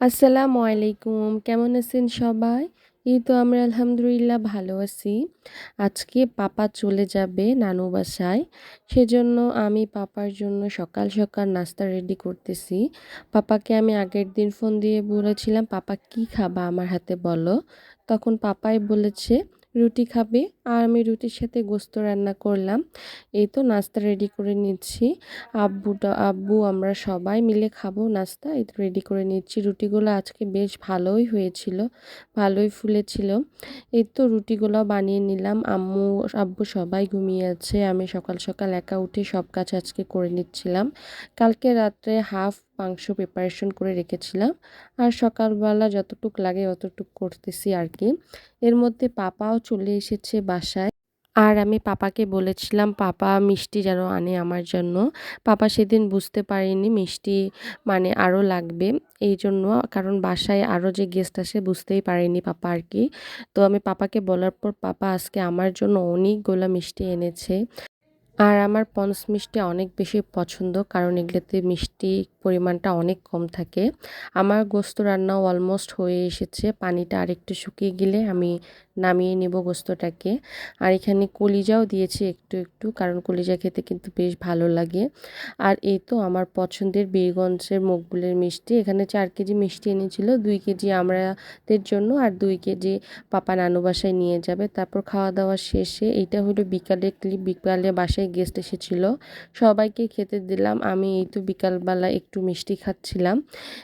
আসসালামু আলাইকুম, কেমন আছেন সবাই? এই তো আমরা আলহামদুলিল্লাহ ভালো আছি। আজকে পাপা চলে যাবে নানু বাসায়। সেজন্য আমি পাপার জন্য সকাল সকাল নাস্তা রেডি করতেছি। পাপাকে আমি আগের দিন ফোন দিয়ে বলেছিলাম, পাপা কি খাবা আমার হাতে বলো? তখন পাপাই বলেছে রুটি খাবে। আর আমি রুটির সাথে গোস্ত রান্না করলাম। এই তো নাস্তা রেডি করে নিচ্ছি। আব্বুটা, আব্বু, আমরা সবাই মিলে খাব নাস্তা। এই তো রেডি করে নিচ্ছি। রুটিগুলো আজকে বেশ ভালোই হয়েছিল, ভালোই ফুলেছিল। এই তো রুটিগুলো বানিয়ে নিলাম। আম্মু, আব্বু সবাই ঘুমিয়ে আছে। আমি সকাল সকাল একা উঠে সব কাজ আজকে করে নিচ্ছিলাম। কালকে রাত্রে হাফ মাংস প্রিপারেশন করে রেখেছিলাম। আর সকালবেলা যতটুক লাগে অতটুক করতেছি আর কি। এর মধ্যে পাপাও চলে এসেছে বাসায়। আর আমি পাপাকে বলেছিলাম, পাপা, মিষ্টি যেন আনে আমার জন্য। পাপা সেদিন বুঝতে পারেনি মিষ্টি মানে আরও লাগবে। এই জন্য কারণ বাসায় আরও যে গেস্ট আসে বুঝতেই পারেনি পাপা আর কি। তো আমি পাপাকে বলার পর, পাপা, আজকে আমার জন্য অনেকগুলো মিষ্টি এনেছে। আর আমার পন্স মিষ্টি অনেক বেশি পছন্দ, কারণ এগুলোতে মিষ্টি পরিমাণটা অনেক কম থাকে। আমার গোস্ত রান্নাও অলমোস্ট হয়ে এসেছে, পানিটা আরেকটু শুকিয়ে গেলে আমি নামিয়ে নেব গোস্তটাকে। আর এখানে কলিজাও দিয়েছি একটু একটু, কারণ কলিজা খেতে কিন্তু বেশ ভালো লাগে। আর এই তো আমার পছন্দের বীরগঞ্জের মকবুলের মিষ্টি, এখানে চার কেজি মিষ্টি এনেছিল, দুই কেজি আমরাদের জন্য আর দুই কেজি পাপা নানু বাসায় নিয়ে যাবে। তারপর খাওয়া দাওয়া শেষে, এইটা হলো বিকালে বিকালে বাসায় গেস্ট এসেছিল। সবাইকে খেতে দিলাম। আমি এই তো বিকালবেলা একটু মিষ্টি খাচ্ছিলাম।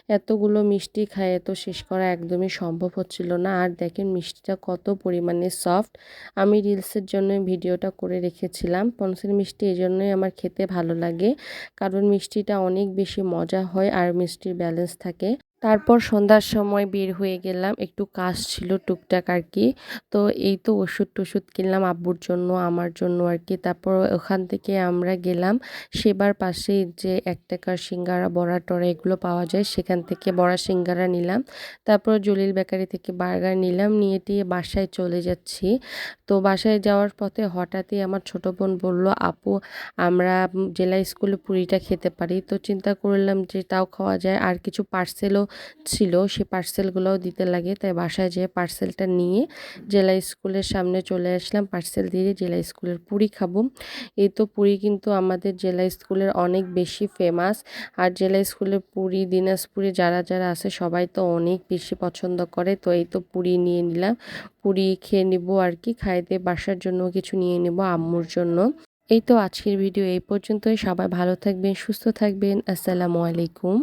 এতগুলো মিষ্টি খায় এত শেষ করা একদমই সম্ভব হচ্ছিল না। আর দেখেন মিষ্টিটা কত পরিমাণে সফট আমি রিলসের জন্য ভিডিওটা করে রেখেছিলাম। পনসের মিষ্টি এই জন্যই আমার খেতে ভালো লাগে। কারণ মিষ্টিটা অনেক বেশি মজা হয় আর মিষ্টির ব্যালেন্স থাকে। তারপর সন্ধ্যার সময় বের হয়ে গেলাম। একটু কাজ ছিল টুকটাক আর কি তো এই তো ওষুধ টষুধ কিনলাম আব্বুর জন্য, আমার জন্য আর কি তারপর ওখান থেকে আমরা গেলাম সেবার পাশে যে এক টাকার সিঙ্গারা, বড়া, টড়া এগুলো পাওয়া যায়, সেখান থেকে বড়া সিঙ্গারা নিলাম। তারপর জলিল বেকারি থেকে বার্গার নিলাম, নিয়ে টিয়ে বাসায় চলে যাচ্ছি। তো বাসায় যাওয়ার পথে হঠাৎই আমার ছোট বোন বলল, আপু, আমরা জেলা স্কুলে পুরিটা খেতে পারি। তো চিন্তা করলাম যে তাও খাওয়া যায়। আর কিছু পার্সেলও ছিল, সে পার্সেলগুলোও দিতে লাগে। তাই বাসায় যেয়ে পার্সেলটা নিয়ে জেলা স্কুলের সামনে চলে আসলাম। পার্সেল দিয়ে জেলা স্কুলের পুরি খাব। এই তো পুরি কিন্তু আমাদের জেলা স্কুলের অনেক বেশি ফেমাস আর জেলা স্কুলের পুরি, দিনাজপুরে যারা যারা আছে, সবাই তো অনেক বেশি পছন্দ করে। তো এই তো পুরি নিয়ে নিলাম। পুরি খেয়ে নিব আর কি। খাইতে বাসার জন্য কিছু নিয়ে নেব আম্মুর জন্য। এই তো আজকের ভিডিও এই পর্যন্তই। সবাই ভালো থাকবেন, সুস্থ থাকবেন। আসসালামু আলাইকুম।